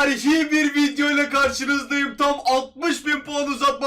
tarihi bir video ile karşınızdayım. Tam 60 bin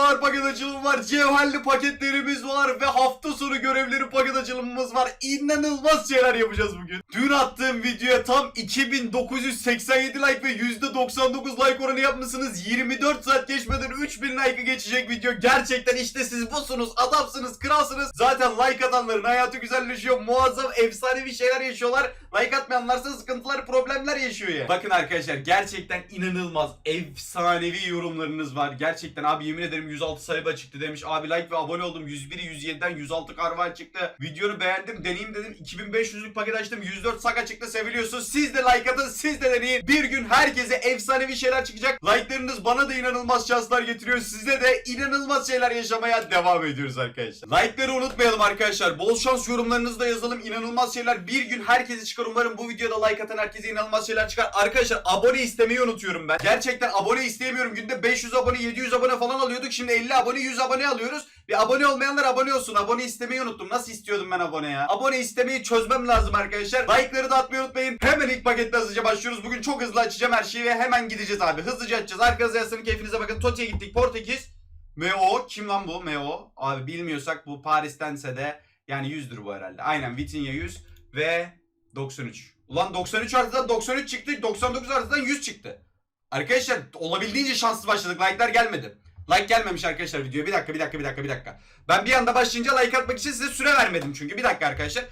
uzatmalar paket açılımı var. Cevherli paketlerimiz var ve hafta sonu görevleri paket açılımımız var. İnanılmaz şeyler yapacağız bugün. Dün attığım videoya tam 2987 like ve %99 like oranı yapmışsınız. 24 saat geçmeden 3000 like'ı geçecek video. Gerçekten işte siz busunuz, adamsınız, kralsınız. Zaten like atanların hayatı güzelleşiyor. Muazzam, efsanevi şeyler yaşıyorlar. Like atmayanlarsa sıkıntılar, problemler yaşıyor ya. Bakın arkadaşlar gerçekten inanılmaz, efsanevi yorumlarınız var. Gerçekten abi yemin ederim 106 sayfa çıktı demiş. Abi like ve abone oldum. 101'i 107'den 106 karvan çıktı. Videonu beğendim, deneyeyim dedim. 2500'lük paket açtım. 104 saka çıktı. Seviliyorsunuz. Siz de like atın, siz de deneyin. Bir gün herkese efsanevi şeyler çıkacak. Like'larınız bana da inanılmaz şanslar getiriyor. Size de inanılmaz şeyler yaşamaya devam ediyoruz arkadaşlar. Like'ları unutmayalım arkadaşlar. Bol şans yorumlarınızı da yazalım. İnanılmaz şeyler bir gün herkese çıkar. Umarım bu videoda like atan herkese inanılmaz şeyler çıkar. Arkadaşlar abone istemeyi unutuyorum ben. Gerçekten abone isteyemiyorum. Günde 500 abone, 700 abone falan alıyorduk. Şimdi 50 abone, 100 abone alıyoruz. Ve abone olmayanlar abone olsun. Abone istemeyi unuttum. Nasıl istiyordum ben abone ya? Abone istemeyi çözmem lazım arkadaşlar. Like'ları da atmayı unutmayın. Hemen ilk paketle hızlıca başlıyoruz. Bugün çok hızlı açacağım her şeyi ve hemen gideceğiz abi. Hızlıca açacağız. Arkanıza yaslanın keyfinize bakın. Toti'ye gittik. Portekiz. Meo. Kim lan bu? Meo. Abi bilmiyorsak bu Paris'tense de yani 100'dür bu herhalde. Aynen Vitinha 100 ve 93. Ulan 93 artıdan 93 çıktı. 99 artıdan 100 çıktı. Arkadaşlar olabildiğince şanslı başladık. Like'lar gelmedi. Like gelmemiş arkadaşlar videoya. Bir dakika, bir dakika, bir dakika, bir dakika. Ben bir anda başlayınca like atmak için size süre vermedim çünkü. Bir dakika arkadaşlar.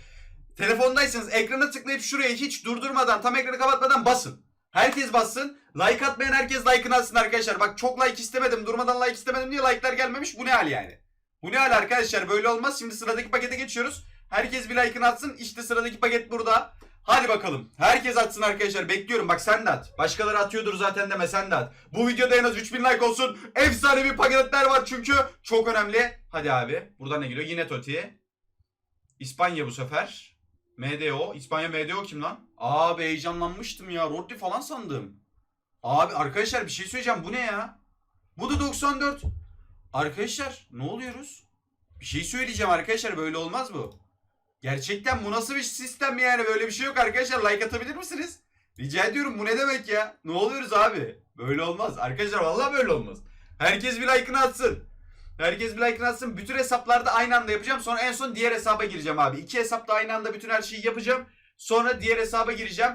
Telefondaysanız ekrana tıklayıp şuraya hiç durdurmadan, tam ekranı kapatmadan basın. Herkes bassın. Like atmayan herkes like'ını atsın arkadaşlar. Bak çok like istemedim, durmadan like istemedim diye like'lar gelmemiş. Bu ne hal yani? Bu ne hal arkadaşlar? Böyle olmaz. Şimdi sıradaki pakete geçiyoruz. Herkes bir like'ını atsın. İşte sıradaki paket burada. Hadi bakalım. Herkes atsın arkadaşlar. Bekliyorum. Bak sen de at. Başkaları atıyordur zaten deme sen de at. Bu videoda en az 3000 like olsun. Efsane bir paketler var çünkü. Çok önemli. Hadi abi. Buradan ne geliyor? Yine Totti. İspanya bu sefer. MDO. İspanya MDO kim lan? Abi heyecanlanmıştım ya. Rodri falan sandım. Abi arkadaşlar bir şey söyleyeceğim. Bu ne ya? Bu da 94. Arkadaşlar ne oluyoruz? Bir şey söyleyeceğim arkadaşlar. Böyle olmaz bu. Gerçekten bu nasıl bir sistem yani? Böyle bir şey yok arkadaşlar. Like atabilir misiniz? Rica ediyorum bu ne demek ya? Ne oluyoruz abi? Böyle olmaz. Arkadaşlar vallahi böyle olmaz. Herkes bir like'ını atsın. Herkes bir like'ını atsın. Bütün hesaplarda aynı anda yapacağım. Sonra en son diğer hesaba gireceğim abi. İki hesapta aynı anda bütün her şeyi yapacağım. Sonra diğer hesaba gireceğim.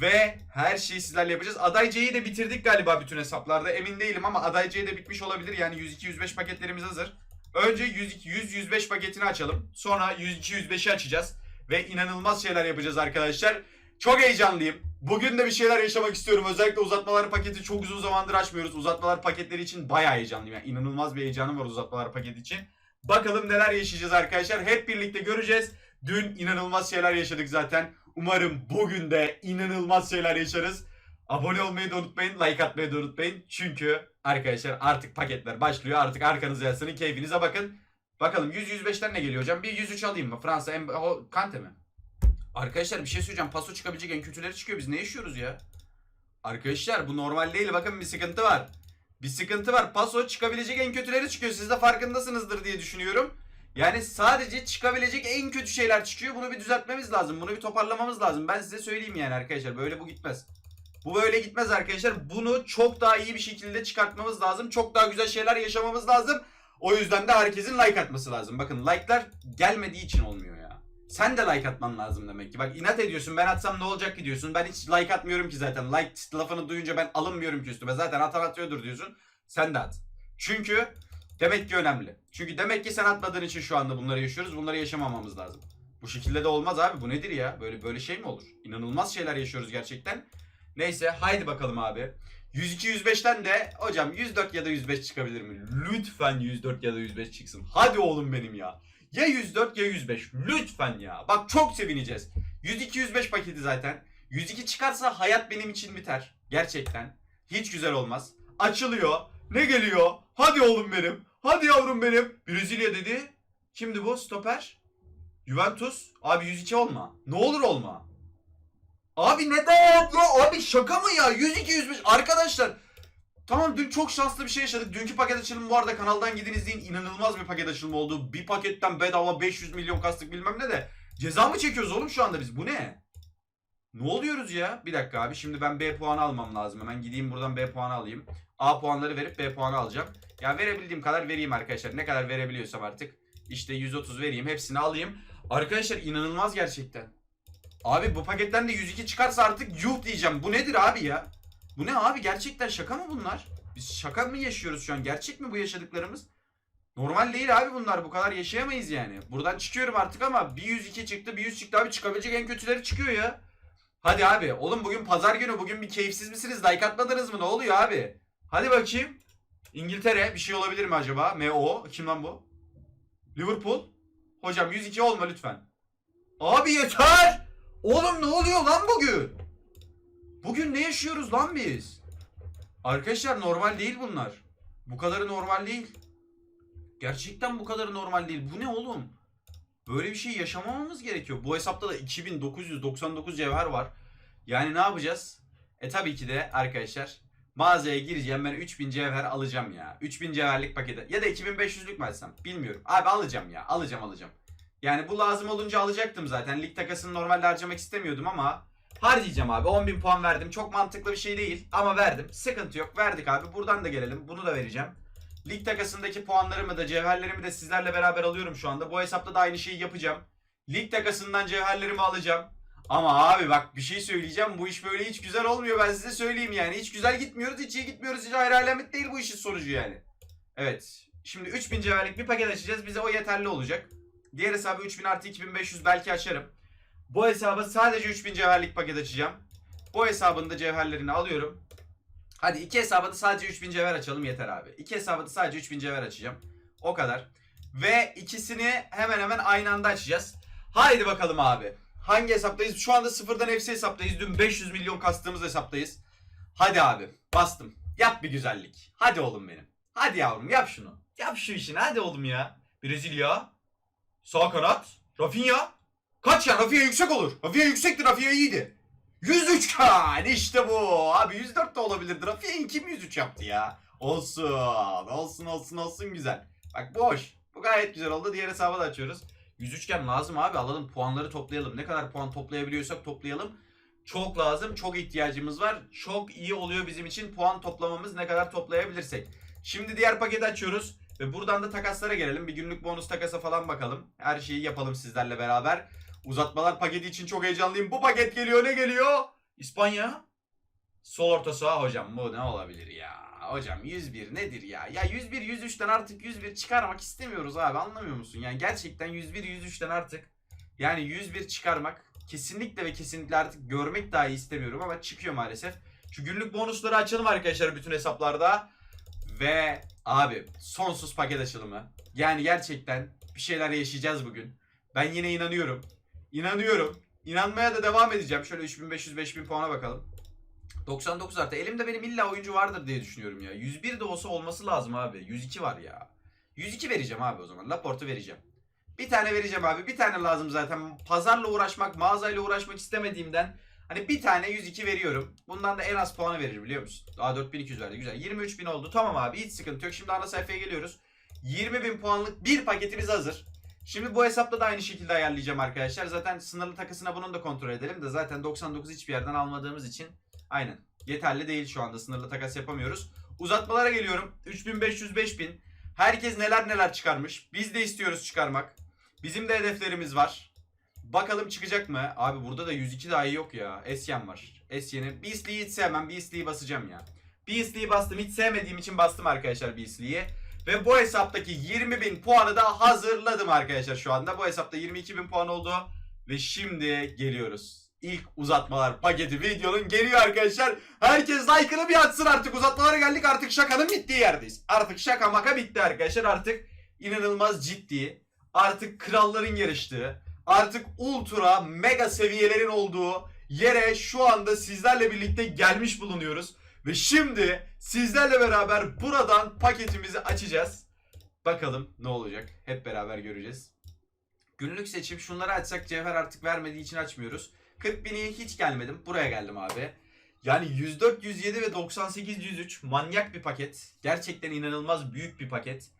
Ve her şeyi sizlerle yapacağız. Adaycayı da bitirdik galiba bütün hesaplarda. Emin değilim ama Adaycayı da bitmiş olabilir. Yani 102-105 paketlerimiz hazır. Önce 100-105 paketini açalım. Sonra 102-105'i açacağız. Ve inanılmaz şeyler yapacağız arkadaşlar. Çok heyecanlıyım. Bugün de bir şeyler yaşamak istiyorum. Özellikle uzatmalar paketi çok uzun zamandır açmıyoruz. Uzatmalar paketleri için bayağı heyecanlıyım. Yani inanılmaz bir heyecanım var uzatmalar paketi için. Bakalım neler yaşayacağız arkadaşlar. Hep birlikte göreceğiz. Dün inanılmaz şeyler yaşadık zaten. Umarım bugün de inanılmaz şeyler yaşarız. Abone olmayı da unutmayın, like atmayı da unutmayın. Çünkü arkadaşlar artık paketler başlıyor. Artık arkanıza yaslanın, keyfinize bakın. Bakalım 100-105'ten ne geliyor hocam? Bir 103 alayım mı? Fransa, em o, Kante mi? Arkadaşlar bir şey söyleyeceğim. Paso çıkabilecek en kötüleri çıkıyor. Biz ne yaşıyoruz ya? Arkadaşlar bu normal değil. Bakın bir sıkıntı var. Bir sıkıntı var. Paso çıkabilecek en kötüleri çıkıyor. Siz de farkındasınızdır diye düşünüyorum. Yani sadece çıkabilecek en kötü şeyler çıkıyor. Bunu bir düzeltmemiz lazım. Bunu bir toparlamamız lazım. Ben size söyleyeyim yani arkadaşlar. Böyle bu gitmez. Bu böyle gitmez arkadaşlar. Bunu çok daha iyi bir şekilde çıkartmamız lazım. Çok daha güzel şeyler yaşamamız lazım. O yüzden de herkesin like atması lazım. Bakın like'lar gelmediği için olmuyor ya. Sen de like atman lazım demek ki. Bak inat ediyorsun ben atsam ne olacak ki diyorsun. Ben hiç like atmıyorum ki zaten. Like lafını duyunca ben alınmıyorum ki üstüme. Zaten atan atıyordur diyorsun. Sen de at. Çünkü demek ki önemli. Çünkü demek ki sen atmadığın için şu anda bunları yaşıyoruz. Bunları yaşamamamız lazım. Bu şekilde de olmaz abi. Bu nedir ya? Böyle böyle şey mi olur? İnanılmaz şeyler yaşıyoruz gerçekten. Neyse haydi bakalım abi. 102-105'ten de hocam 104 ya da 105 çıkabilir mi? Lütfen 104 ya da 105 çıksın. Hadi oğlum benim ya. Ya 104 ya 105. Lütfen ya. Bak çok sevineceğiz. 102-105 paketi zaten. 102 çıkarsa hayat benim için biter. Gerçekten. Hiç güzel olmaz. Açılıyor. Ne geliyor? Hadi oğlum benim. Hadi yavrum benim. Brezilya dedi. Kimdi bu? Stoper. Juventus. Abi 102 olma. Ne olur olma. Abi neden ya? Abi şaka mı ya? 102 105 arkadaşlar. Tamam dün çok şanslı bir şey yaşadık. Dünkü paket açılımı bu arada kanaldan gidin izleyin. İnanılmaz bir paket açılımı oldu. Bir paketten bedava 500 milyon kastık bilmem ne de. Ceza mı çekiyoruz oğlum şu anda biz? Bu ne? Ne oluyoruz ya? Bir dakika abi şimdi ben B puanı almam lazım. Hemen gideyim buradan B puanı alayım. A puanları verip B puanı alacağım. Ya verebildiğim kadar vereyim arkadaşlar. Ne kadar verebiliyorsam artık. İşte 130 vereyim. Hepsini alayım. Arkadaşlar inanılmaz gerçekten. Abi bu paketten de 102 çıkarsa artık yuh diyeceğim. Bu nedir abi ya? Bu ne abi? Gerçekten şaka mı bunlar? Biz şaka mı yaşıyoruz şu an? Gerçek mi bu yaşadıklarımız? Normal değil abi bunlar. Bu kadar yaşayamayız yani. Buradan çıkıyorum artık ama bir 102 çıktı, bir 100 çıktı abi. Çıkabilecek en kötüleri çıkıyor ya. Hadi abi. Oğlum bugün pazar günü. Bugün bir keyifsiz misiniz? Like atmadınız mı? Ne oluyor abi? Hadi bakayım. İngiltere bir şey olabilir mi acaba? MO. Kim lan bu? Liverpool. Hocam 102 olma lütfen. Abi yeter. Oğlum ne oluyor lan bugün? Bugün ne yaşıyoruz lan biz? Arkadaşlar normal değil bunlar. Bu kadarı normal değil. Gerçekten bu kadarı normal değil. Bu ne oğlum? Böyle bir şey yaşamamamız gerekiyor. Bu hesapta da 2999 cevher var. Yani ne yapacağız? E tabii ki de arkadaşlar mağazaya gireceğim ben 3000 cevher alacağım ya. 3000 cevherlik paketi ya da 2500'lük mü alsam bilmiyorum. Abi alacağım ya alacağım alacağım. Yani bu lazım olunca alacaktım zaten. Lig takasını normalde harcamak istemiyordum ama harcayacağım abi. 10.000 puan verdim. Çok mantıklı bir şey değil ama verdim. Sıkıntı yok. Verdik abi. Buradan da gelelim. Bunu da vereceğim. Lig takasındaki puanlarımı da cevherlerimi de sizlerle beraber alıyorum şu anda. Bu hesapta da aynı şeyi yapacağım. Lig takasından cevherlerimi alacağım. Ama abi bak bir şey söyleyeceğim. Bu iş böyle hiç güzel olmuyor. Ben size söyleyeyim yani. Hiç güzel gitmiyoruz. Hiç iyi gitmiyoruz. Hiç hayır alamet değil bu işin sonucu yani. Evet. Şimdi 3000 cevherlik bir paket açacağız. Bize o yeterli olacak. Diğer hesabı 3000 artı 2500 belki açarım. Bu hesaba sadece 3000 cevherlik paket açacağım. Bu hesabın da cevherlerini alıyorum. Hadi iki hesaba da sadece 3000 cevher açalım yeter abi. İki hesaba da sadece 3000 cevher açacağım. O kadar. Ve ikisini hemen hemen aynı anda açacağız. Haydi bakalım abi. Hangi hesaptayız? Şu anda sıfırdan FC hesaptayız. Dün 500 milyon kastığımız hesaptayız. Hadi abi. Bastım. Yap bir güzellik. Hadi oğlum benim. Hadi yavrum yap şunu. Yap şu işini. Hadi oğlum ya. Brezilya. Sağ kanat. Rafinha. Kaç ya? Rafinha yüksek olur. Rafinha yüksekti. Rafinha iyiydi. 103 kan işte bu. Abi 104 de olabilirdi. Rafinha kim 103 yaptı ya? Olsun. Olsun olsun olsun güzel. Bak boş. Bu gayet güzel oldu. Diğer hesabı da açıyoruz. 103 kan lazım abi. Alalım puanları toplayalım. Ne kadar puan toplayabiliyorsak toplayalım. Çok lazım. Çok ihtiyacımız var. Çok iyi oluyor bizim için puan toplamamız ne kadar toplayabilirsek. Şimdi diğer paketi açıyoruz. Ve buradan da takaslara gelelim. Bir günlük bonus takasa falan bakalım. Her şeyi yapalım sizlerle beraber. Uzatmalar paketi için çok heyecanlıyım. Bu paket geliyor. Ne geliyor? İspanya. Sol orta saha hocam. Bu ne olabilir ya? Hocam 101 nedir ya? Ya 101 103'ten artık 101 çıkarmak istemiyoruz abi. Anlamıyor musun? Yani gerçekten 101 103'ten artık yani 101 çıkarmak kesinlikle ve kesinlikle artık görmek dahi istemiyorum ama çıkıyor maalesef. Şu günlük bonusları açalım arkadaşlar bütün hesaplarda. Ve abi sonsuz paket açılımı. Yani gerçekten bir şeyler yaşayacağız bugün. Ben yine inanıyorum. İnanıyorum. İnanmaya da devam edeceğim. Şöyle 3500-5000 puana bakalım. 99 artı. Elimde benim illa oyuncu vardır diye düşünüyorum ya. 101 de olsa olması lazım abi. 102 var ya. 102 vereceğim abi o zaman. Laportu vereceğim. Bir tane vereceğim abi. Bir tane lazım zaten. Pazarla uğraşmak, mağazayla uğraşmak istemediğimden hani bir tane 102 veriyorum. Bundan da en az puanı verir biliyor musun? Daha 4200 verdi. Güzel. 23000 oldu. Tamam abi hiç sıkıntı yok. Şimdi ana sayfaya geliyoruz. 20.000 puanlık bir paketimiz hazır. Şimdi bu hesapta da aynı şekilde ayarlayacağım arkadaşlar. Zaten sınırlı takısına bunun da kontrol edelim de zaten 99 hiçbir yerden almadığımız için aynen yeterli değil şu anda sınırlı takas yapamıyoruz. Uzatmalara geliyorum. 3500 5000. Herkes neler neler çıkarmış. Biz de istiyoruz çıkarmak. Bizim de hedeflerimiz var. Bakalım çıkacak mı? Abi burada da 102 dahi yok ya. Esyen var. Esyen'i. Beastly'yi hiç sevmem. Beastly'yi basacağım ya. Beastly'yi bastım. Hiç sevmediğim için bastım arkadaşlar Beastly'yi. Ve bu hesaptaki 20.000 puanı da hazırladım arkadaşlar şu anda. Bu hesapta 22.000 puan oldu. Ve şimdi geliyoruz. İlk uzatmalar paketi videonun geliyor arkadaşlar. Herkes like'ını bir atsın artık. Uzatmalara geldik artık şakanın bittiği yerdeyiz. Artık şaka maka bitti arkadaşlar. Artık inanılmaz ciddi. Artık kralların yarıştığı. Artık ultra mega seviyelerin olduğu yere şu anda sizlerle birlikte gelmiş bulunuyoruz. Ve şimdi sizlerle beraber buradan paketimizi açacağız. Bakalım ne olacak. Hep beraber göreceğiz. Günlük seçim şunları açsak cevher artık vermediği için açmıyoruz. 40 bini hiç gelmedim. Buraya geldim abi. Yani 104, 107 ve 98, 103 manyak bir paket. Gerçekten inanılmaz büyük bir paket.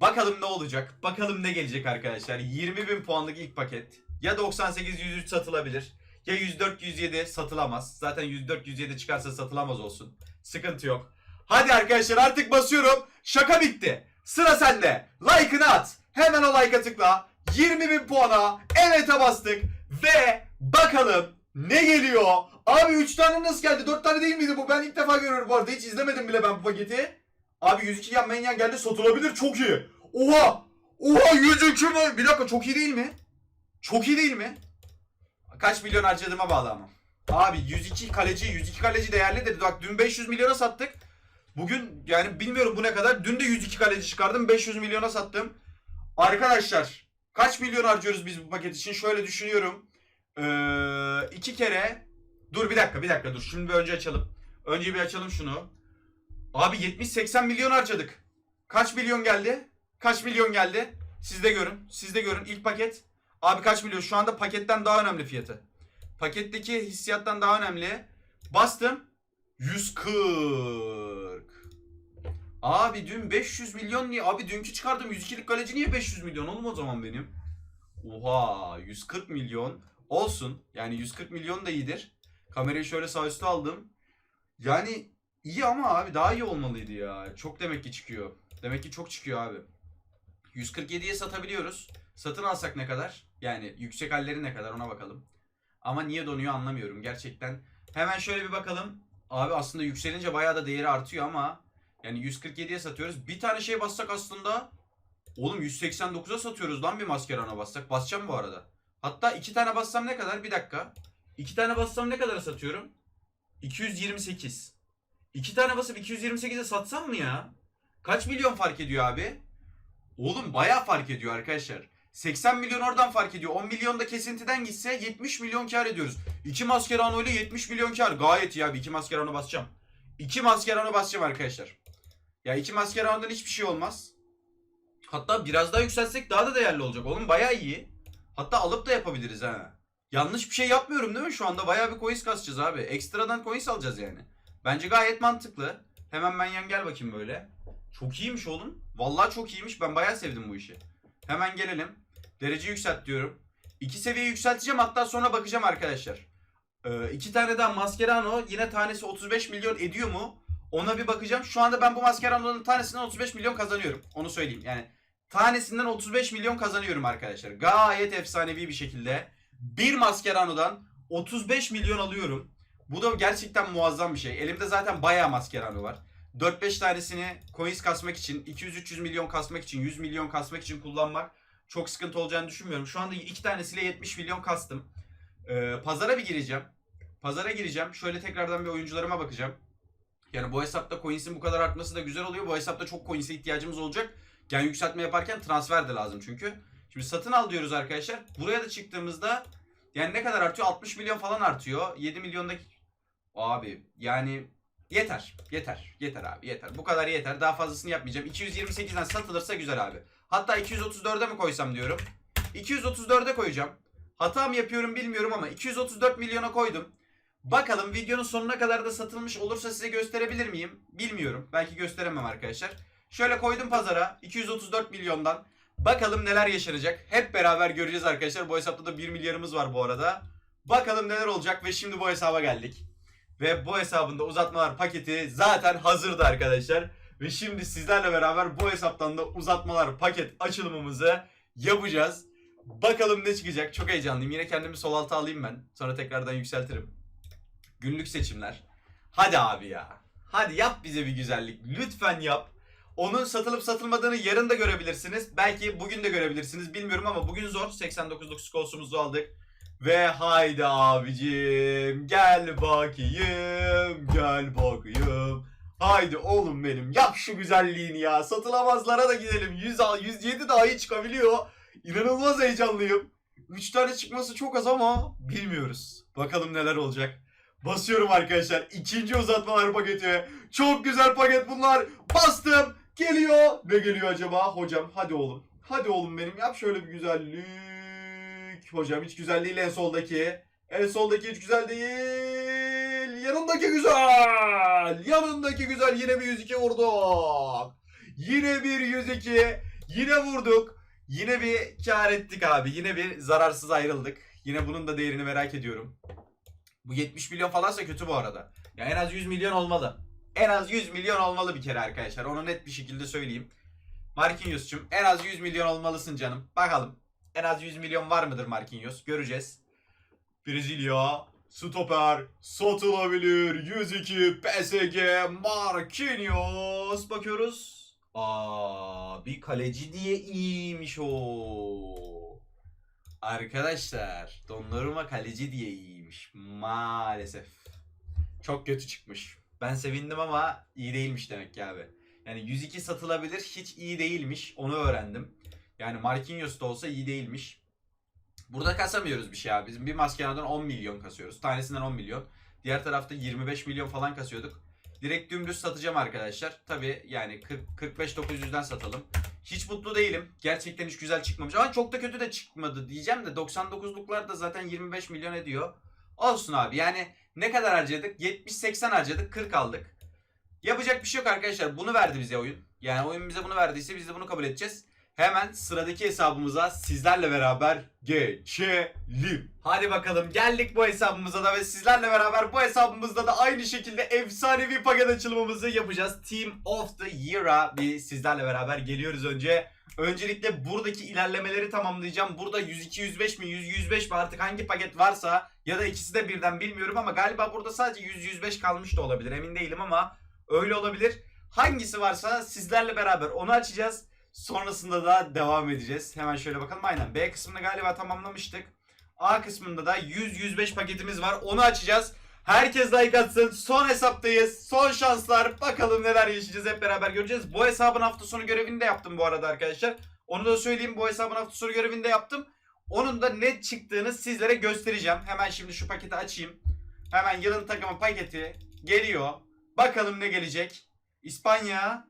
Bakalım ne olacak. Bakalım ne gelecek arkadaşlar. 20 bin puanlık ilk paket. Ya 98, 103 satılabilir. Ya 104 107 satılamaz. Zaten 104 107 çıkarsa satılamaz olsun. Sıkıntı yok. Hadi arkadaşlar artık basıyorum. Şaka bitti. Sıra sende. Like'ını at. Hemen o like'a tıkla. 20 bin puana evet'e bastık. Ve bakalım ne geliyor? Abi 3 tane nasıl geldi? 4 tane değil miydi bu? Ben ilk defa görüyorum bu arada. Hiç izlemedim bile ben bu paketi. Abi 102 yan menyan geldi satılabilir çok iyi. Oha! Oha 102 mi? Bir dakika çok iyi değil mi? Çok iyi değil mi? Kaç milyon harcadığıma bağlı ama. Abi 102 kaleci 102 kaleci değerli dedi. Bak dün 500 milyona sattık. Bugün yani bilmiyorum bu ne kadar. Dün de 102 kaleci çıkardım. 500 milyona sattım. Arkadaşlar kaç milyon harcıyoruz biz bu paket için? Şöyle düşünüyorum. Ee, iki kere Dur bir dakika bir dakika dur. Şimdi bir önce açalım. Önce bir açalım şunu. Abi 70-80 milyon harcadık. Kaç milyon geldi? Kaç milyon geldi? Siz de görün. Siz de görün. İlk paket. Abi kaç milyon? Şu anda paketten daha önemli fiyatı. Paketteki hissiyattan daha önemli. Bastım. 140. Abi dün 500 milyon niye? Abi dünkü çıkardım 102'lik kaleci niye 500 milyon oğlum o zaman benim? Oha 140 milyon. Olsun. Yani 140 milyon da iyidir. Kamerayı şöyle sağ üstü aldım. Yani iyi ama abi daha iyi olmalıydı ya. Çok demek ki çıkıyor. Demek ki çok çıkıyor abi. 147'ye satabiliyoruz. Satın alsak ne kadar? Yani yüksek halleri ne kadar ona bakalım. Ama niye donuyor anlamıyorum gerçekten. Hemen şöyle bir bakalım. Abi aslında yükselince bayağı da değeri artıyor ama yani 147'ye satıyoruz. Bir tane şey bassak aslında oğlum 189'a satıyoruz lan bir maskerana bassak. Basacağım bu arada. Hatta iki tane bassam ne kadar? Bir dakika. İki tane bassam ne kadara satıyorum? 228. İki tane basıp 228'e satsam mı ya? Kaç milyon fark ediyor abi? Oğlum bayağı fark ediyor arkadaşlar. 80 milyon oradan fark ediyor. 10 milyon da kesintiden gitse 70 milyon kar ediyoruz. İki maskerano ile 70 milyon kar. Gayet iyi abi. İki maskerano basacağım. İki maskerano basacağım arkadaşlar. Ya iki maskeranodan hiçbir şey olmaz. Hatta biraz daha yükseltsek daha da değerli olacak. Oğlum bayağı iyi. Hatta alıp da yapabiliriz ha. Yanlış bir şey yapmıyorum değil mi? Şu anda bayağı bir coins kasacağız abi. Ekstradan coins alacağız yani. Bence gayet mantıklı. Hemen ben yan gel bakayım böyle. Çok iyiymiş oğlum. Vallahi çok iyiymiş. Ben bayağı sevdim bu işi. Hemen gelelim. Derece yükselt diyorum. İki seviye yükselteceğim hatta sonra bakacağım arkadaşlar. Ee, iki tane daha Mascherano yine tanesi 35 milyon ediyor mu? Ona bir bakacağım. Şu anda ben bu Mascherano'nun tanesinden 35 milyon kazanıyorum. Onu söyleyeyim. Yani tanesinden 35 milyon kazanıyorum arkadaşlar. Gayet efsanevi bir şekilde. Bir Mascherano'dan 35 milyon alıyorum. Bu da gerçekten muazzam bir şey. Elimde zaten bayağı Mascherano var. 4-5 tanesini coins kasmak için, 200-300 milyon kasmak için, 100 milyon kasmak için kullanmak çok sıkıntı olacağını düşünmüyorum. Şu anda iki tanesiyle 70 milyon kastım. Ee, pazara bir gireceğim. Pazara gireceğim. Şöyle tekrardan bir oyuncularıma bakacağım. Yani bu hesapta coins'in bu kadar artması da güzel oluyor. Bu hesapta çok coins'e ihtiyacımız olacak. Gen yükseltme yaparken transfer de lazım çünkü. Şimdi satın al diyoruz arkadaşlar. Buraya da çıktığımızda yani ne kadar artıyor? 60 milyon falan artıyor. 7 milyondaki... Abi yani yeter. Yeter. Yeter abi yeter. Bu kadar yeter. Daha fazlasını yapmayacağım. 228'den satılırsa güzel abi. Hatta 234'e mi koysam diyorum. 234'e koyacağım. Hata mı yapıyorum bilmiyorum ama 234 milyona koydum. Bakalım videonun sonuna kadar da satılmış olursa size gösterebilir miyim? Bilmiyorum. Belki gösteremem arkadaşlar. Şöyle koydum pazara 234 milyondan. Bakalım neler yaşanacak. Hep beraber göreceğiz arkadaşlar. Bu hesapta da 1 milyarımız var bu arada. Bakalım neler olacak ve şimdi bu hesaba geldik. Ve bu hesabında uzatmalar paketi zaten hazırdı arkadaşlar. Ve şimdi sizlerle beraber bu hesaptan da uzatmalar paket açılımımızı yapacağız. Bakalım ne çıkacak. Çok heyecanlıyım. Yine kendimi sol alta alayım ben. Sonra tekrardan yükseltirim. Günlük seçimler. Hadi abi ya. Hadi yap bize bir güzellik. Lütfen yap. Onun satılıp satılmadığını yarın da görebilirsiniz. Belki bugün de görebilirsiniz. Bilmiyorum ama bugün zor. 89'luk skolsumuzu aldık. Ve haydi abicim gel bakayım gel bakayım. Haydi oğlum benim yap şu güzelliğini ya. Satılamazlara da gidelim. 100 al 107 dahi çıkabiliyor. İnanılmaz heyecanlıyım. 3 tane çıkması çok az ama bilmiyoruz. Bakalım neler olacak. Basıyorum arkadaşlar. İkinci uzatmalar paketi. Çok güzel paket bunlar. Bastım. Geliyor. Ne geliyor acaba? Hocam hadi oğlum. Hadi oğlum benim yap şöyle bir güzellik. Hocam hiç güzel değil en soldaki. En soldaki hiç güzel değil. Yanındaki güzel. Yanındaki güzel. Yine bir 102 vurduk. Yine bir 102. Yine vurduk. Yine bir kar ettik abi. Yine bir zararsız ayrıldık. Yine bunun da değerini merak ediyorum. Bu 70 milyon falansa kötü bu arada. Ya en az 100 milyon olmalı. En az 100 milyon olmalı bir kere arkadaşlar. Onu net bir şekilde söyleyeyim. Marquinhos'cum en az 100 milyon olmalısın canım. Bakalım. En az 100 milyon var mıdır Marquinhos? Göreceğiz. Brezilya stoper satılabilir. 102 PSG Marquinhos. Bakıyoruz. Aa, bir kaleci diye iyiymiş o. Arkadaşlar Donnarumma kaleci diye iyiymiş. Maalesef. Çok kötü çıkmış. Ben sevindim ama iyi değilmiş demek ki abi. Yani 102 satılabilir hiç iyi değilmiş. Onu öğrendim. Yani Marquinhos da olsa iyi değilmiş. Burada kasamıyoruz bir şey abi. Bizim bir maskeradan 10 milyon kasıyoruz. Tanesinden 10 milyon. Diğer tarafta 25 milyon falan kasıyorduk. Direkt dümdüz satacağım arkadaşlar. Tabi yani 45-900'den satalım. Hiç mutlu değilim. Gerçekten hiç güzel çıkmamış. Ama çok da kötü de çıkmadı diyeceğim de 99'luklar da zaten 25 milyon ediyor. Olsun abi yani ne kadar harcadık? 70-80 harcadık 40 aldık. Yapacak bir şey yok arkadaşlar. Bunu verdi bize oyun. Yani oyun bize bunu verdiyse biz de bunu kabul edeceğiz. Hemen sıradaki hesabımıza sizlerle beraber geçelim. Hadi bakalım geldik bu hesabımıza da ve sizlerle beraber bu hesabımızda da aynı şekilde efsanevi paket açılımımızı yapacağız. Team of the Year'a bir sizlerle beraber geliyoruz önce. Öncelikle buradaki ilerlemeleri tamamlayacağım. Burada 102, 105 mi, 100, 105 mi artık hangi paket varsa ya da ikisi de birden bilmiyorum ama galiba burada sadece 100, 105 kalmış da olabilir emin değilim ama öyle olabilir. Hangisi varsa sizlerle beraber onu açacağız. Sonrasında da devam edeceğiz. Hemen şöyle bakalım. Aynen B kısmını galiba tamamlamıştık. A kısmında da 100-105 paketimiz var. Onu açacağız. Herkes like atsın. Son hesaptayız. Son şanslar. Bakalım neler yaşayacağız hep beraber göreceğiz. Bu hesabın hafta sonu görevini de yaptım bu arada arkadaşlar. Onu da söyleyeyim. Bu hesabın hafta sonu görevini de yaptım. Onun da net çıktığını sizlere göstereceğim. Hemen şimdi şu paketi açayım. Hemen yılın takımı paketi geliyor. Bakalım ne gelecek. İspanya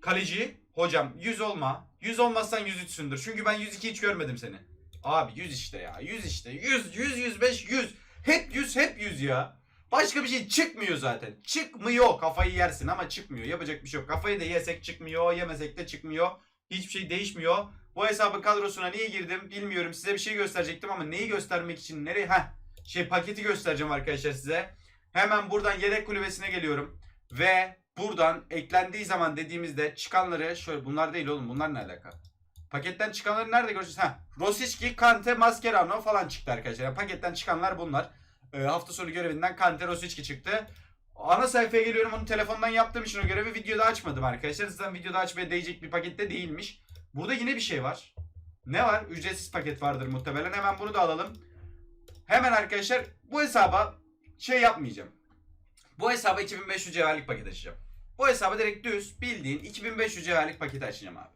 kaleci hocam 100 olma. 100 olmazsan 103'sündür. Çünkü ben 102 hiç görmedim seni. Abi 100 işte ya. 100 işte. 100 100 105 100. Hep 100 hep 100 ya. Başka bir şey çıkmıyor zaten. Çıkmıyor. Kafayı yersin ama çıkmıyor. Yapacak bir şey yok. Kafayı da yesek çıkmıyor. Yemesek de çıkmıyor. Hiçbir şey değişmiyor. Bu hesabın kadrosuna niye girdim bilmiyorum. Size bir şey gösterecektim ama neyi göstermek için nereye? Heh. Şey paketi göstereceğim arkadaşlar size. Hemen buradan yedek kulübesine geliyorum. Ve buradan eklendiği zaman dediğimizde çıkanları şöyle bunlar değil oğlum bunlar ne alaka? Paketten çıkanları nerede göreceğiz? Ha, Rosicki, Kante, Mascherano falan çıktı arkadaşlar. Yani paketten çıkanlar bunlar. Ee, hafta sonu görevinden Kante, Rosicki çıktı. Ana sayfaya geliyorum onu telefondan yaptığım için o görevi videoda açmadım arkadaşlar. Zaten videoda açmaya değecek bir pakette değilmiş. Burada yine bir şey var. Ne var? Ücretsiz paket vardır muhtemelen. Hemen bunu da alalım. Hemen arkadaşlar bu hesaba şey yapmayacağım. Bu hesaba 2500 cevherlik paket açacağım. Bu hesaba direkt düz bildiğin 2500 cevherlik paketi açacağım abi.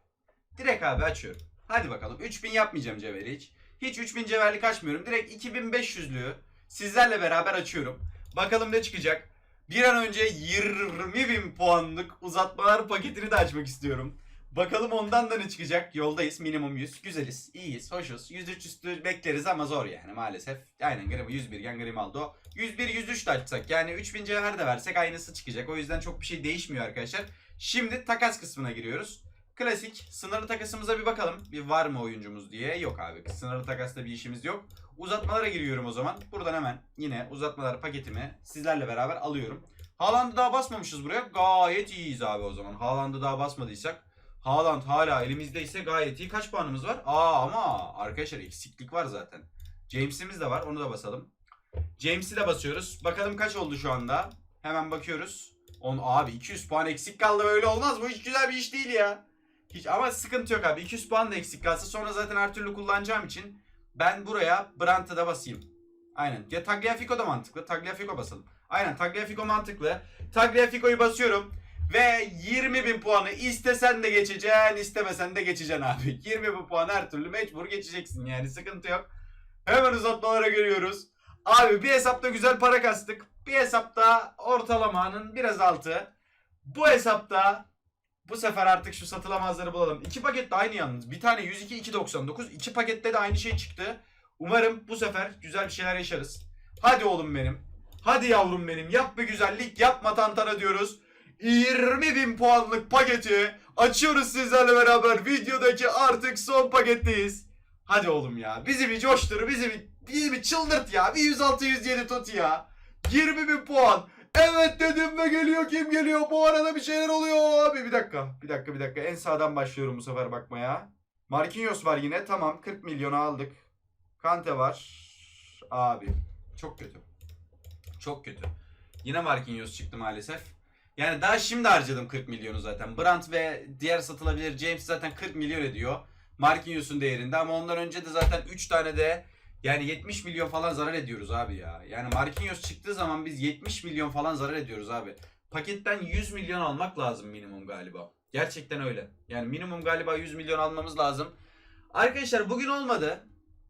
Direkt abi açıyorum. Hadi bakalım 3000 yapmayacağım cevheri hiç. Hiç 3000 cevherlik açmıyorum. Direkt 2500'lüğü sizlerle beraber açıyorum. Bakalım ne çıkacak. Bir an önce 20.000 puanlık uzatmalar paketini de açmak istiyorum. Bakalım ondan da ne çıkacak. Yoldayız. Minimum 100. Güzeliz. iyiyiz. Hoşuz. 103 üstü bekleriz ama zor yani maalesef. Aynen Grima 101 gen Grimaldo. 101 103 de açsak yani 3000 cevher de versek aynısı çıkacak. O yüzden çok bir şey değişmiyor arkadaşlar. Şimdi takas kısmına giriyoruz. Klasik sınırlı takasımıza bir bakalım. Bir var mı oyuncumuz diye. Yok abi. Sınırlı takasla bir işimiz yok. Uzatmalara giriyorum o zaman. Buradan hemen yine uzatmalar paketimi sizlerle beraber alıyorum. Haaland'ı daha basmamışız buraya. Gayet iyiyiz abi o zaman. Haaland'ı daha basmadıysak. Haaland hala elimizdeyse gayet iyi. Kaç puanımız var? Aa ama arkadaşlar eksiklik var zaten. James'imiz de var. Onu da basalım. James'i de basıyoruz. Bakalım kaç oldu şu anda. Hemen bakıyoruz. On abi 200 puan eksik kaldı böyle olmaz. Bu hiç güzel bir iş değil ya. Hiç ama sıkıntı yok abi. 200 puan da eksik kalsa sonra zaten her türlü kullanacağım için ben buraya Brandt'a da basayım. Aynen. Ya Tagliafico da mantıklı. Tagliafico basalım. Aynen Tagliafico mantıklı. Tagliafico'yu basıyorum. Ve 20 bin puanı istesen de geçeceksin, istemesen de geçeceksin abi. 20 bin puan her türlü mecbur geçeceksin yani sıkıntı yok. Hemen uzatmalara giriyoruz. Abi bir hesapta güzel para kastık. Bir hesapta ortalamanın biraz altı. Bu hesapta bu sefer artık şu satılamazları bulalım. İki paket de aynı yalnız. Bir tane 102 299. İki pakette de aynı şey çıktı. Umarım bu sefer güzel bir şeyler yaşarız. Hadi oğlum benim. Hadi yavrum benim. Yap bir güzellik. Yapma tantana diyoruz. 20 bin puanlık paketi açıyoruz sizlerle beraber. Videodaki artık son paketteyiz. Hadi oğlum ya. Bizi bir coştur. Bizi bir Bir, bir çıldırt ya. Bir 106 107 tut ya. 20 bin puan. Evet dedim ve geliyor kim geliyor? Bu arada bir şeyler oluyor abi. Bir dakika. Bir dakika bir dakika. En sağdan başlıyorum bu sefer bakmaya. Marquinhos var yine. Tamam 40 milyonu aldık. Kante var. Abi çok kötü. Çok kötü. Yine Marquinhos çıktı maalesef. Yani daha şimdi harcadım 40 milyonu zaten. Brandt ve diğer satılabilir James zaten 40 milyon ediyor. Marquinhos'un değerinde ama ondan önce de zaten 3 tane de yani 70 milyon falan zarar ediyoruz abi ya. Yani Marquinhos çıktığı zaman biz 70 milyon falan zarar ediyoruz abi. Paketten 100 milyon almak lazım minimum galiba. Gerçekten öyle. Yani minimum galiba 100 milyon almamız lazım. Arkadaşlar bugün olmadı.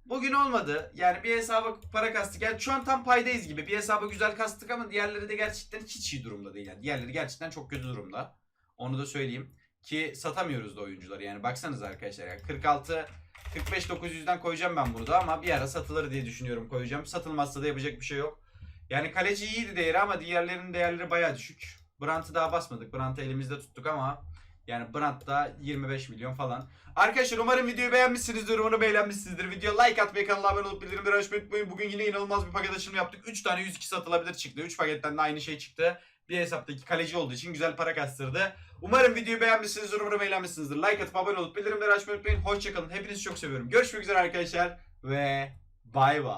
Bugün olmadı. Yani bir hesaba para kastık. Yani şu an tam paydayız gibi. Bir hesaba güzel kastık ama diğerleri de gerçekten hiç iyi durumda değil. Yani diğerleri gerçekten çok kötü durumda. Onu da söyleyeyim. Ki satamıyoruz da oyuncuları. Yani baksanız arkadaşlar. Yani 46 45 900'den koyacağım ben bunu da ama bir ara satılır diye düşünüyorum koyacağım. Satılmazsa da yapacak bir şey yok. Yani kaleci iyiydi değeri ama diğerlerinin değerleri bayağı düşük. Brandt'ı daha basmadık. Brandt'ı elimizde tuttuk ama yani Brandt da 25 milyon falan. Arkadaşlar umarım videoyu beğenmişsinizdir. Umarım beğenmişsinizdir. Video like atmayı, kanala abone olup bildirimleri açmayı unutmayın. Bugün yine inanılmaz bir paket açılımı yaptık. 3 tane 102 satılabilir çıktı. 3 paketten de aynı şey çıktı. Bir hesaptaki kaleci olduğu için güzel para kastırdı. Umarım videoyu beğenmişsinizdir. Umarım eğlenmişsinizdir. Like atıp abone olup bildirimleri açmayı unutmayın. Hoşçakalın. Hepinizi çok seviyorum. Görüşmek üzere arkadaşlar. Ve bay bay.